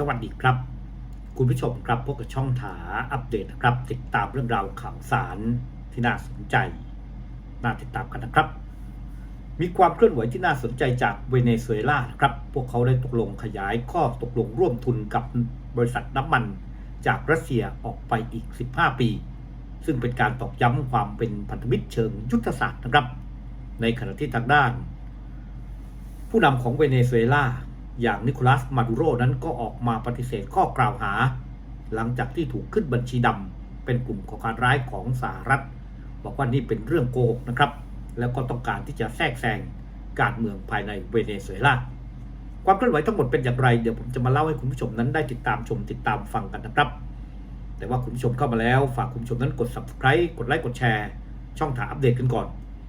สวัสดีครับ คุณผู้ชมครับพบกับช่องถาอัปเดตนะครับ ติดตามเรื่องราวข่าวสารที่น่าสนใจ น่าติดตามกันนะครับ มีความเคลื่อนไหวที่น่าสนใจจากเวเนซุเอลานะครับ พวกเขาได้ตกลงขยายข้อตกลงร่วมทุนกับบริษัทน้ำมันจากรัสเซียออกไปอีก 15 ปี ซึ่งเป็นการตอกย้ำความเป็นพันธมิตรเชิงยุทธศาสตร์นะครับ ในขณะที่ทางด้าน ผู้นำของเวเนซุเอลา อย่างนิโคลัสมาดูโรนั้นก็ออกมาปฏิเสธข้อกล่าวหา หลังจากที่ถูกขึ้นบัญชีดำเป็นกลุ่มก่อการร้ายของสหรัฐ บอกว่านี่เป็นเรื่องโกหกนะครับ แล้วก็ต้องการที่จะแทรกแซงการเมืองภายในเวเนซุเอลาความเคลื่อนไหวทั้งหมดเป็นอย่างไร เดี๋ยวผมจะมาเล่าให้คุณผู้ชมนั้นได้ติดตามชมติดตามฟังกันนะครับ แต่ว่าคุณผู้ชมเข้ามาแล้วฝากคุณผู้ชมนั้นกด subscribe กดไลค์กดแชร์ช่องถามอัปเดตกันก่อน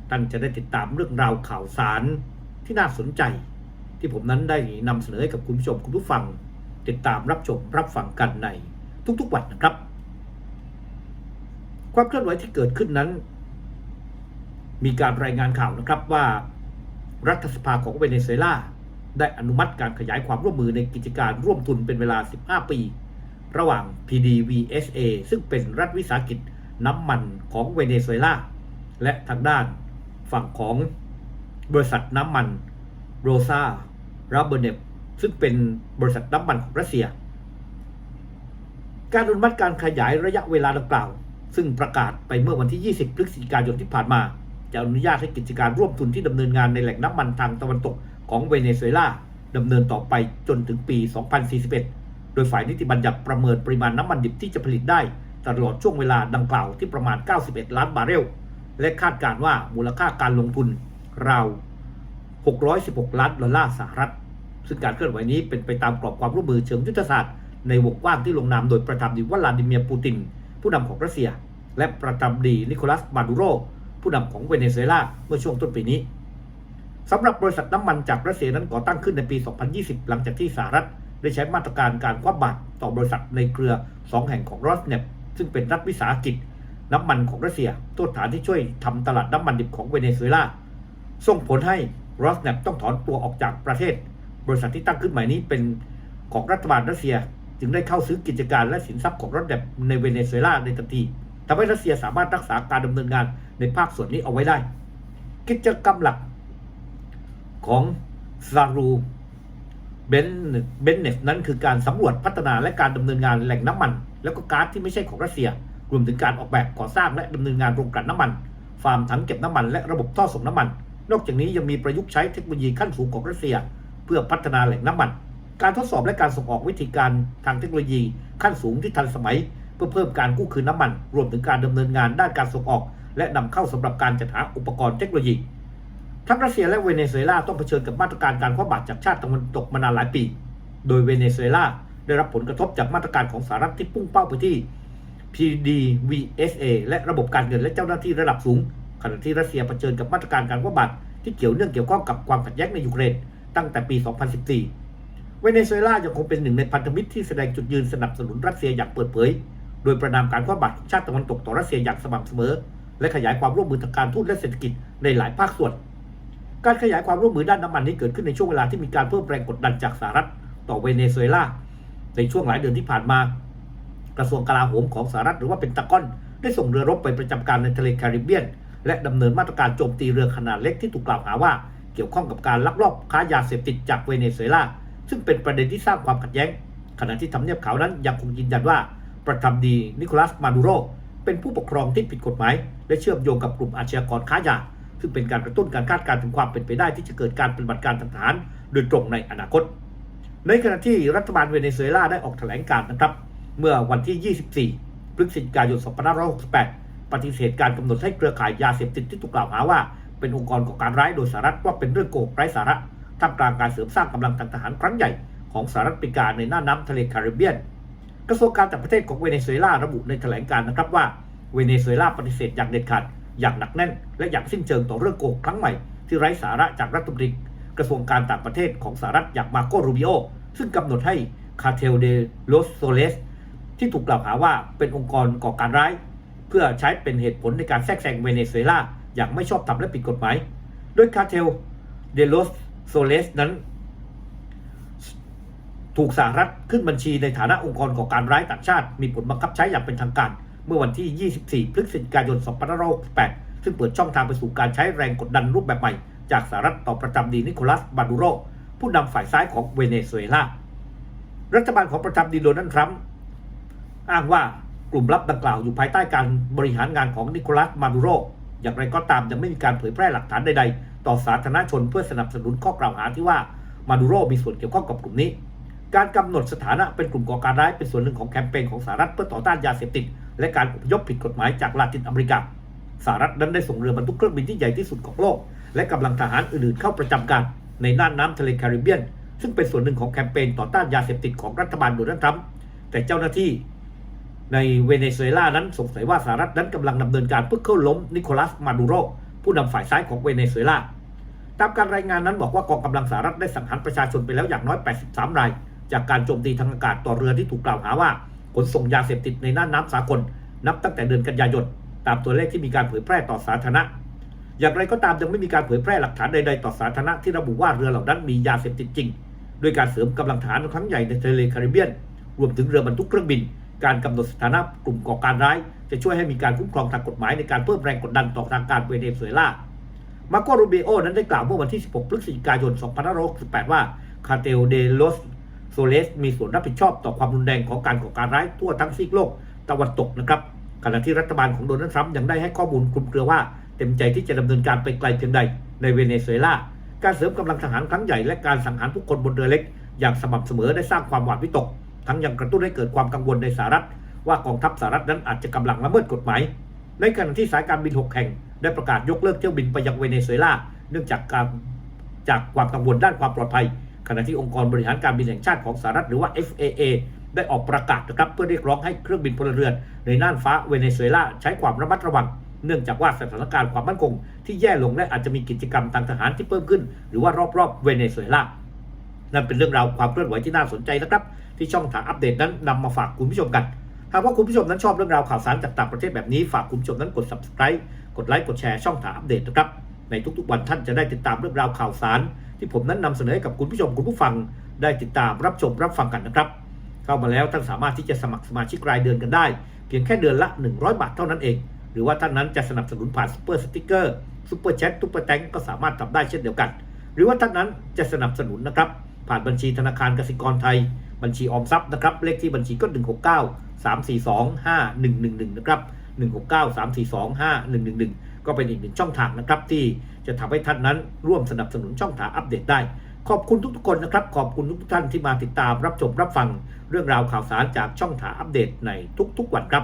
ท่านจะได้ติดตามเรื่องราวข่าวสารที่น่าสนใจ ที่ผมนั้นได้นำเสนอให้กับคุณผู้ชมคุณผู้ฟัง ติดตามรับชมรับฟังกันในทุกๆวันนะครับ ความเคลื่อนไหวที่เกิดขึ้นนั้น มีการรายงานข่าวนะครับว่า รัฐสภาของเวเนซุเอลาได้อนุมัติการขยายความร่วมมือในกิจการร่วมทุนเป็นเวลา 15 ปี ระหว่าง PDVSA ซึ่งเป็นรัฐวิสาหกิจน้ำมันของเวเนซุเอลาและทางด้านฝั่งของบริษัทน้ำมันโรซา ราเบเนบซึ่งเป็นบริษัทน้ำมันของรัสเซีย การอนุมัติการขยายระยะเวลาดังกล่าว ซึ่งประกาศไปเมื่อวันที่ 20 พฤศจิกายนที่ผ่านมา จะอนุญาตให้กิจการร่วมทุนที่ดำเนินงานในแหล่งน้ำมันทางตะวันตกของเวเนซุเอลาดำเนินต่อไปจนถึงปี 2041 โดยฝ่ายนิติบัญญัติประเมินปริมาณน้ำมันดิบที่จะผลิตได้ตลอดช่วงเวลาดังกล่าวที่ประมาณ 91 ล้านบาร์เรล และคาดการณ์ว่ามูลค่าการลงทุนราว 616 ล้านดอลลาร์สหรัฐ ซึ่งการเคลื่อนไหวนี้เป็นไปตามกรอบความร่วมมือเชิงยุทธศาสตร์ในวงกว้างที่ลงนามโดยประธานาธิบดีวลาดิเมียร์ปูติน ผู้นำของรัสเซีย และประธานาธิบดีนิโคลัสมาดูโร ผู้นำของเวเนซุเอลาเมื่อช่วงต้นปีนี้สำหรับบริษัทน้ำมันจากรัสเซียนั้นก่อตั้งขึ้นในปี 2020 หลังจากที่สหรัฐ ได้ใช้มาตรการการคว่ำบาตรต่อบริษัทในเครือ 2 แห่งของรอสเนปซึ่งเป็นรัฐวิสาหกิจ น้ำมันของรัสเซียตัวฐานที่ช่วยทำตลาดน้ำมันดิบของเวเนซุเอลาส่งผลให้ รอสเนปต้องถอนตัวออกจากประเทศ บริษัทที่ตั้งขึ้นใหม่นี้เป็นของรัฐบาลรัสเซีย จึงได้เข้าซื้อกิจการและสินทรัพย์ของรอสเนปในเวเนซุเอลาในทันทีทำให้รัสเซียสามารถรักษาการดำเนินงานในภาคส่วนนี้เอาไว้ได้ กิจกรรมหลักของซารูเบนเบนเนฟนั้นคือการสำรวจพัฒนาและการดำเนินงานแหล่งน้ำมัน แล้วก็ก๊าซที่ไม่ใช่ของรัสเซีย รวมถึงการออกแบบก่อสร้างและดำเนินงานโรงกลั่นน้ำมัน ฟาร์มถังเก็บน้ำมันและระบบท่อส่งน้ำมัน นอกจากนี้ยังมีประยุกต์ใช้เทคโนโลยีขั้นสูงของรัสเซีย เพื่อพัฒนาแหล่งน้ำมัน การทดสอบและการส่งออกวิธีการทางเทคโนโลยีขั้นสูงที่ทันสมัย เพื่อเพิ่มการกู้คืนน้ำมัน รวมถึงการดำเนินงานด้านการส่งออก และนำเข้าสำหรับการจัดหาอุปกรณ์เทคโนโลยี ทั้งรัสเซียและเวเนซุเอลาต้องเผชิญกับมาตรการการคว่ำบาตรจากชาติตะวันตกมานานหลายปี โดยเวเนซุเอลาได้รับผลกระทบจากมาตรการของสหรัฐที่พุ่งเป้าไปที่ PDVSA และระบบการเงินและเจ้าหน้าที่ระดับสูง ขณะที่รัสเซียเผชิญกับมาตรการการคว่ำบาตรที่เกี่ยวเนื่องเกี่ยวข้องกับความขัดแย้งในยูเครนตั้งแต่ปี 2014 เวเนซุเอลายังคงเป็นหนึ่งในพันธมิตรที่แสดงจุดยืนสนับสนุนรัสเซียอย่างเปิดเผย โดยประนามการคว่ำบาตรของชาติตะวันตกต่อรัสเซียอย่างสม่ำเสมอ และขยายความร่วมมือทางการทูตและเศรษฐกิจในหลายภาคส่วน การขยายความร่วมมือด้านน้ำมันนี้เกิดขึ้นในช่วงเวลาที่มีการเพิ่มแรงกดดันจากสหรัฐต่อเวเนซุเอลาในช่วงหลายเดือนที่ผ่านมา กระทรวงกลาโหมของสหรัฐหรือว่าเป็นตากอนได้ส่งเรือรบไปประจำการในทะเลแคริบเบียน และดำเนินมาตรการโจมตีเรือขนาดเล็กที่ถูกกล่าวหาว่าเกี่ยวข้องกับการลักลอบค้ายาเสพติดจากเวเนซุเอลาซึ่งเป็นประเด็นที่สร้างความขัดแย้ง ขณะที่ทำเนียบขาวนั้นยังคงยืนยันว่า ประธานาธิบดีนิโคลัสมาดูโรเป็นผู้ปกครองที่ผิดกฎหมาย และเชื่อมโยงกับกลุ่มอาชญากรค้ายา ซึ่งเป็นการกระตุ้นการคาดการณ์ถึงความเป็นไปได้ที่จะเกิดการปฏิบัติการทางทหาร โดยตรงในอนาคต ในขณะที่รัฐบาลเวเนซุเอลาได้ออกแถลงการนะครับ เมื่อวันที่ 24 พฤศจิกายน 2568 ปฏิเสธการกำหนดให้เครือข่ายยาเสพติดที่ถูกกล่าวหาว่าเป็นองค์กรก่อการร้ายโดยสหรัฐว่าเป็นเรื่องโกหกไร้สาระท่ามกลางการเสริมสร้างกำลังทางทหารครั้งใหญ่ของสหรัฐอเมริกาในหน้าน้ำทะเลแคริบเบียน กระทรวงการต่างประเทศของเวเนซุเอลาระบุในแถลงการนะครับว่าเวเนซุเอลาปฏิเสธอย่างเด็ดขาดอย่างหนักแน่น และอย่างสิ้นเชิงต่อเรื่องโกหกครั้งใหม่ที่ไร้สาระจากรัฐมนตรีกระทรวงการต่างประเทศของสหรัฐอย่างมาโกรูบิโอซึ่งกำหนดให้คาเทลเดโลสโซเลสที่ถูกกล่าวหาว่าเป็นองค์กรก่อการร้าย เพื่อใช้เป็นเหตุผลในการแทรกแซงเวเนซุเอลาอย่างไม่ชอบธรรมและผิดกฎหมาย โดยคาเทลเดโลสโซเลสนั้น ถูกสหรัฐขึ้นบัญชีในฐานะองค์กรก่อการร้ายต่างชาติ มีผลบังคับใช้อย่างเป็นทางการ เมื่อวันที่ 24 พฤศจิกายน 2568 ซึ่งเปิดช่องทางไปสู่การใช้แรงกดดันรูปแบบใหม่ จากสหรัฐต่อประจำดีนิโคลัส บาดูโร ผู้นำฝ่ายซ้ายของเวเนซุเอลา รัฐบาลของประจำดีโดนัลด์ทรัมป์อ้างว่า กลุ่มลับดังกล่าวอยู่ภายใต้การบริหารงานของนิโคลัสมาดูโร อย่างไรก็ตามยังไม่มีการเผยแพร่หลักฐานใดๆ ต่อสาธารณชนเพื่อสนับสนุนข้อกล่าวหาที่ว่ามาดูโรมีส่วนเกี่ยวข้องกับกลุ่มนี้ การกำหนดสถานะเป็นกลุ่มก่อการร้ายเป็นส่วนหนึ่งของแคมเปญของสหรัฐเพื่อต่อต้านยาเสพติด และการอพยพผิดกฎหมายจากลาตินอเมริกาสหรัฐนั้นได้ส่งเรือบรรทุกเครื่องบินที่ใหญ่ที่สุดของโลก และกำลังทหารอื่นๆเข้าประจำการในน่านน้ำทะเลแคริบเบียน ซึ่งเป็นส่วนหนึ่งของแคมเปญต่อต้านยาเสพติดของรัฐบาลโดนัลด์ทรัมป์แต่เจ้าหน้าที่ ในเวเนซุเอลานั้นสงสัยว่าสหรัฐนั้นกำลังดำเนินการเพื่อเข้าล้มนิโคลัสมาดูโรผู้นำฝ่ายซ้ายของเวเนซุเอลาตามการรายงานนั้นบอกว่ากองกำลังสหรัฐได้สังหารประชาชนไปแล้วอย่างน้อย 83 ราย จากการโจมตีทางอากาศต่อเรือที่ถูกกล่าวหาว่าขนส่งยาเสพติดในน่านน้ำสากล นับตั้งแต่เดือนกันยายนตามตัวเลขที่มีการเผยแพร่ต่อสาธารณะ อย่างไรก็ตามยังไม่มีการเผยแพร่หลักฐานใดๆต่อสาธารณะที่ระบุว่าเรือเหล่านั้นมียาเสพติดจริงด้วยการเสริมกำลังทหารครั้งใหญ่ในทะเลแคริบเบียน รวมถึงเรือบรรทุกเครื่องบิน การกำหนดสถานะกลุ่มก่อการร้าย จะช่วยให้มีการคุ้มครองทางกฎหมายในการเพิ่มแรงกดดันต่อทางการเวเนซุเอลา มาโกรูบิโอนั้นได้กล่าวเมื่อวันที่ 16 พฤศจิกายน 2568 ว่าคาเตลเดโลสโซเลสมีส่วนรับผิดชอบต่อความรุนแรงของการก่อการร้ายทั่วทั้งซีกโลกตะวันตกนะครับขณะที่รัฐบาลของโดนัลด์ทรัมป์ยังได้ให้ข้อมูลคลุมเครือว่า เต็มใจที่จะดำเนินการไปไกลเพียงใดในเวเนซุเอลา การเสริมกำลังทหารครั้งใหญ่และการสังหารผู้คนบนเรือเล็ก อย่างสม่ำเสมอได้สร้างความหวาดวิตก ทั้งยังกระตุ้นให้เกิดความกังวลในสหรัฐ ว่ากองทัพสหรัฐนั้นอาจจะกำลังละเมิดกฎหมาย ในขณะที่สายการบิน 6 แห่ง ได้ประกาศยกเลิกเที่ยวบินไปยังเวเนซุเอลา เนื่องจากการจากความกังวลด้านความปลอดภัย ขณะที่องค์กรบริหารการบินแห่งชาติของสหรัฐหรือว่า FAA ได้ออกประกาศนะครับเพื่อเรียกร้องให้เครื่องบินพลเรือน ในน่านฟ้าเวเนซุเอลาใช้ความระมัดระวัง เนื่องจากว่าสถานการณ์ความมั่นคง ที่แย่ลงและอาจจะมีกิจกรรมทางทหารที่เพิ่มขึ้น หรือว่ารอบๆเวเนซุเอลา นั่นเป็นเรื่องราวความเคลื่อนไหวที่น่าสนใจนะครับ ที่ช่องทางอัปเดตนั้นนำมาฝากคุณผู้ชมกัน หากว่าคุณผู้ชมนั้นชอบเรื่องราวข่าวสารจากต่างประเทศแบบนี้ฝากคุณผู้ชมนั้นกด subscribe กดไลค์กดแชร์ช่องทางอัปเดตนะครับในทุกๆวันท่านจะได้ติดตามเรื่องราวข่าวสาร ที่ผมนั้นนำเสนอให้กับคุณผู้ชมคุณผู้ฟัง ได้ติดตามรับชมรับฟังกันนะครับ เข้ามาแล้วท่านสามารถที่จะสมัครสมาชิกรายเดือนกันได้ เพียงแค่เดือนละ 100 บาทเท่านั้นเอง หรือว่าท่านนั้นจะสนับสนุนผ่านซูเปอร์สติ๊กเกอร์ซูเปอร์แชทซูเปอร์แตงก็สามารถทำได้เช่นเดียวกัน หรือว่าท่านนั้นจะสนับสนุนนะครับ ผ่านบัญชีธนาคารกสิกรไทย บัญชีออมทรัพย์นะครับ เลขที่บัญชีก็ 169 342 5111 นะครับ 169 342 5111 ก็เป็นอีกหนึ่งช่องทางนะครับ ที่จะทำให้ท่านนั้นร่วมสนับสนุนช่องทางอัปเดตได้ ขอบคุณทุกๆคนนะครับ ขอบคุณทุกท่านที่มาติดตามรับชมรับฟัง เรื่องราวข่าวสารจากช่องทางอัปเดตในทุกๆวันครับ